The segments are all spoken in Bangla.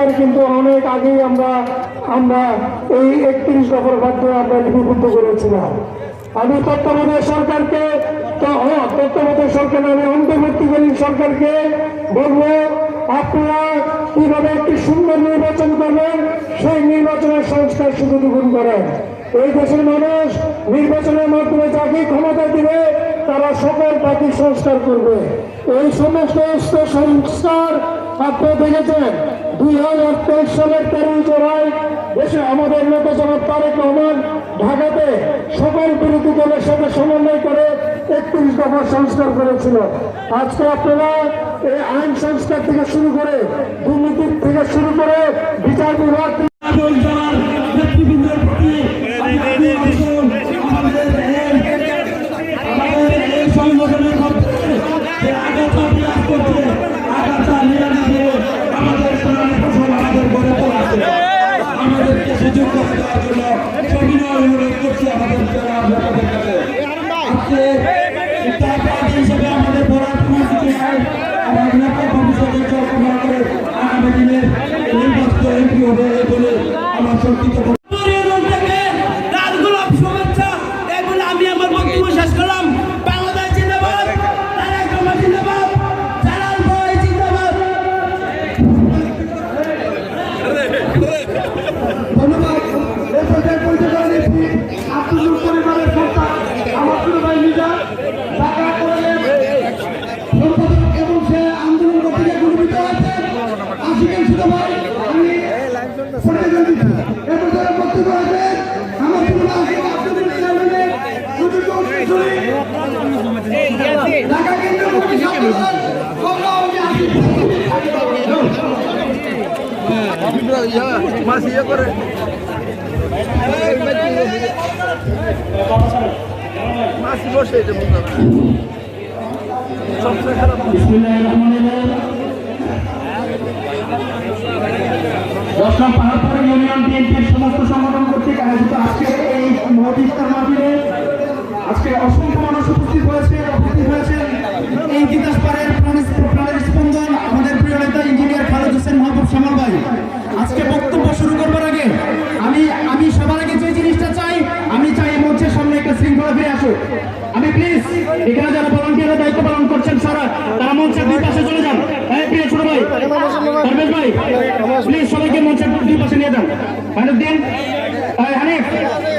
অনুসারে কিন্তু অনেক আগেই আমরা আমরা এই একত্রিশ নম্বর মাধ্যমে আমরা লিপিবদ্ধ করেছিলাম। আমি তত্ত্বাবধায়ক সরকারকে হ্যাঁ, তত্ত্বাবধায়ক সরকার আমি অন্তর্বর্তীকালীন সরকারকে বলব আপনারা কীভাবে একটি সুন্দর নির্বাচন করবেন সেই নির্বাচনের সংস্কার শুধু দুগুণ করেন। এই দেশের মানুষ নির্বাচনের মাধ্যমে যাকে ক্ষমতা দিবে তারা সকল পাখি সংস্কার করবে। এই সমস্ত সংস্কার আপনারা দেখেছেন, দুই হাজার তেইশ সালের তেরোই জুলাই দেশে আমাদের লোকজন তারেক রহমান ঢাকাতে সকল বিরোধী দলের সাথে সমন্বয় করে একত্রিশ দফা সংস্কার করেছিল। আজকে আপনারা এই আইন সংস্কার থেকে শুরু করে দুর্নীতির থেকে শুরু করে বিচার বিভাগ করে দেওয়ার জন্য সবিনয় অনুরোধ করছি আমাদের জেলা নেতাদের কাছে। বিসমিল্লাহির রহমানির রহিম। দশম পাহাড়পুর ইউনিয়ন বিএনপির সমস্ত সংগঠন কর্তৃক আয়োজিত আজকে এই মহৎ ইফতার মাহফিলে আজকে অসংখ্য মানুষ উপস্থিত হয়েছে উপস্থিত হয়েছেন এই তিতাস পাড়ের স্পন্দন আমাদের প্রিয় নেতা ইঞ্জিনিয়ার খালেদ হোসেন মাহবুব আজকে বক্তব্য শুরু করবার আগে আমি আমি সবার আগে যে জিনিসটা চাই আমি চাই এই মঞ্চের সামনে একটা শৃঙ্খলা ফিরে আসুক আমি প্লিজ এখানে যারা ভলান্টিয়ারের দায়িত্ব পালন করছেন সারা তারা মঞ্চের দুই পাশে চলে যান। প্রিয় ছোট ভাই পারভেজ ভাই প্লিজ সবাইকে মঞ্চের দুই পাশে নিয়ে যান। হানিফ এই হানিফ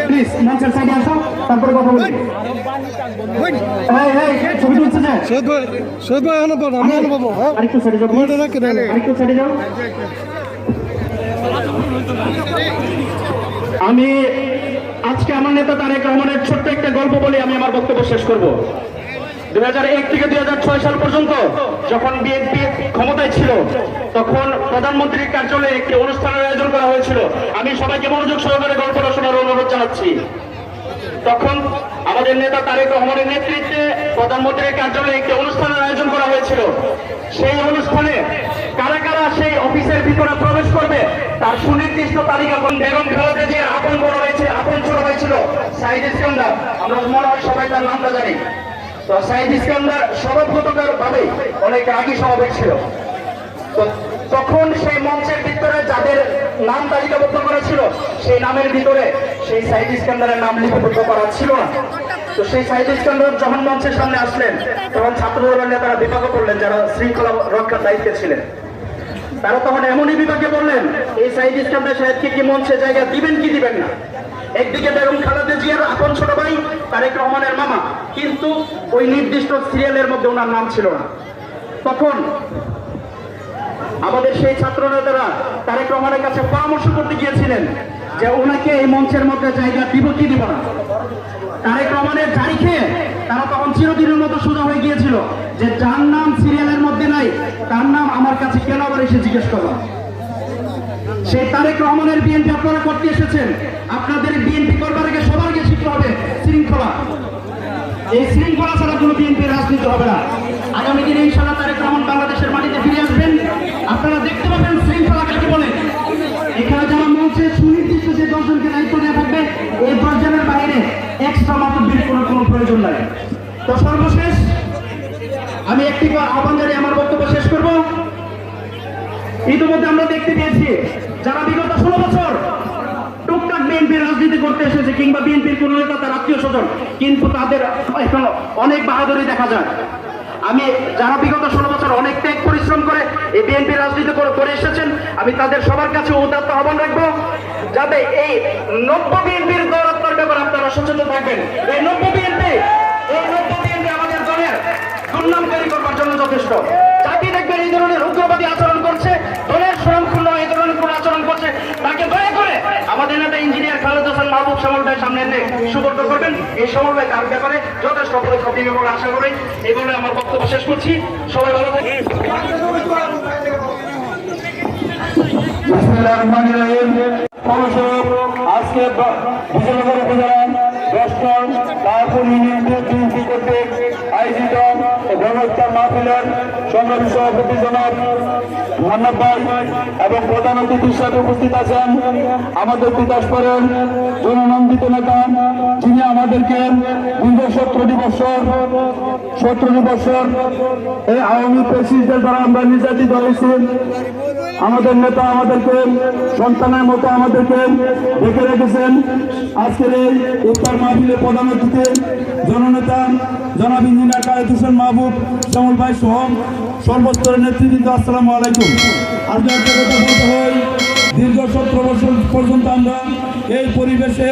প্লিজ মঞ্চের সাইডে আসো তারপরে কথা বলি। হ্যাঁ? আরেকটু সাইডে যাও মোটা আরেকটু সাইডে যাও। আমি আজকে আমার নেতা তারেক রহমানের ছোট্ট একটা গল্প বলে আমি আমার বক্তব্য শেষ করব। দুই থেকে দুই হাজার ছয় সাল পর্যন্ত যখন বিএনপি ক্ষমতায় ছিল, তখন প্রধানমন্ত্রীর কার্যালয়ে একটি অনুষ্ঠানের আয়োজন করা হয়েছিল। আমি সবাইকে মনোযোগ সহকারে গল্পটা শোনার অনুরোধ জানাচ্ছি। তখন আমাদের নেতা তারেক রহমানের নেতৃত্বে প্রধানমন্ত্রীর কার্যালয়ে একটি অনুষ্ঠানের আয়োজন করা হয়েছিল। সেই অনুষ্ঠানে কারা কারা সেই অফিসের ভিতরে প্রবেশ করবে, তার সুনির্দিষ্ট তালিকা বেগম খালেদা জিয়ার আপন বড় হয়েছে, আপন ছোট হয়েছিল, সাইদ ইস্কান্দার। আমরা মনে হয় সবাই তার নামটা জানি। তো সাইদ ইস্কান্দার স্বভাবগতকার ভাবে অনেক আগে সমাবেশ ছিল। তো তখন সেই মঞ্চের ভিতরে যাদের নাম তালিকাবদ্ধ করা ছিল, সেই নামের ভিতরে সেই সাইদ ইস্কান্দারের নাম লিপিবদ্ধ করা ছিল না। তো সেই সাইদ ইস্কান্দার যখন মঞ্চের সামনে আসলেন, তখন ছাত্র দলের নেতারা বিভাগ করলেন যারা শৃঙ্খলা রক্ষার দায়িত্বে ছিলেন। তারা তখন এমনই বিভাগে বললেন এই সাইদ ইস্কান্দার সাহেবকে কি মঞ্চে জায়গা দিবেন কি দিবেন না? একদিকে বেগম খালেদা জিয়ার আপন ছোট ভাই তারেক রহমানের মামা, কিন্তু ওই নির্দিষ্ট সিরিয়ালের মধ্যে ওনার নাম ছিল না। তখন আমাদের সেই ছাত্র নেতারা তারেক রহমানের কাছে পরামর্শ করতে গিয়েছিলেন যে ওনাকে এই মঞ্চের মধ্যে জায়গা দিব কি দিব না। তারেক রহমানের জারি খেয়ে তারা তখন চিরদিনের মতো সোজা হয়ে গিয়েছিল যে যার নাম সিরিয়ালের মধ্যে নাই, তার নাম আমার কাছে কেন আবার এসে জিজ্ঞেস করলাম। সেই তারেক রহমানের বিএনপি আপনারা করতে এসেছেন, আপনাদের বিএনপি করবার আগে সবার আগে শিখতে হবে শৃঙ্খলা। এই শৃঙ্খলা ছাড়া কোনো বিএনপি রাজনীতি হবে না। আগামী দিনে ইনশাল্লাহ তারেক রহমান বাংলাদেশের মাটিতে ফিরে আসবেন। আপনারা দেখতে পাবেন শৃঙ্খলা কাকে বলে? এখানে যারা মঞ্চে সুনির্দিষ্ট যে দশজনকে দায়িত্ব দেওয়া থাকবে, এই দশজনের বাইরে এক্সট্রা বিল করার কোনো প্রয়োজন নাই। তো সর্বশেষ, আমি একটি আহ্বান জানিয়ে আমার বক্তব্য শেষ করব। ইতিমধ্যে আমরা দেখতে পেয়েছি, যারা বিগত ষোলো বছর টুকটাক বিএনপি রাজনীতি করতে এসেছে কিংবা বিএনপির কোন নেতা, তার আত্মীয় স্বজন, কিন্তু তাদের অনেক বাহাদুরি দেখা যায়। আমি যারা বিগত ষোলো বছর অনেক ত্যাগ, পরিশ্রম করে এই বিএনপি রাজনীতি করে করে এসেছেন, আমি তাদের সবার কাছে উদাত্ত আহ্বান রাখব যাতে এই নব্য বিএনপির দৌরাত্মার ব্যাপারে আপনারা সচেতন থাকবেন। এই নব্য বিএনপি, এই নব্য বিএনপি আমাদের দলের দুর্নাম তৈরি করবার জন্য যথেষ্ট। জাতি দেখবেন এই ধরনের উগ্রবাদী আচরণ করছে, দলের স্বয়ংপূর্ণ এই ধরনের কোন আচরণ করছে, তাকে দয়া করে আমাদের নেতা শ্যামল ভাই সামনে এনে সুবর্ণ করবেন। এই সমন্বয় তার ব্যাপারে যথেষ্ট পদক্ষেপ নেবে বলে আশা করি। এগুলো আমার বক্তব্য শেষ করছি। সবাই ভালো থাকে আজকে সংগ্রামী সভাপতি জনাব মোহাম্মদ ভাই এবং প্রধান অতিথি হিসাবে উপস্থিত আছেন আমাদের বিকাশপুরের জননন্দিত নেতা, যিনি আমাদেরকে দীর্ঘ সতেরোটি বছর সতেরোটি বছর এই আওয়ামী প্রেসিডেন্টের দ্বারা আমরা নির্যাতিত হয়েছি। আমাদের নেতা আমাদেরকে, সন্তানের মতো আমাদেরকে দেখে রেখেছেন। আজকের এই উত্তর মাহফিলে প্রধান অতিথি, জননেতা জনাব ইঞ্জিনিয়ার কায়েদ হোসেন মাহবুব, শ্যামল ভাই সহ সর্বস্তরের নেতৃবৃন্দ, আসসালামু আলাইকুম। আর কথা বলতে হয় দীর্ঘ সত্তর বছর পর্যন্ত আমরা এই পরিবেশে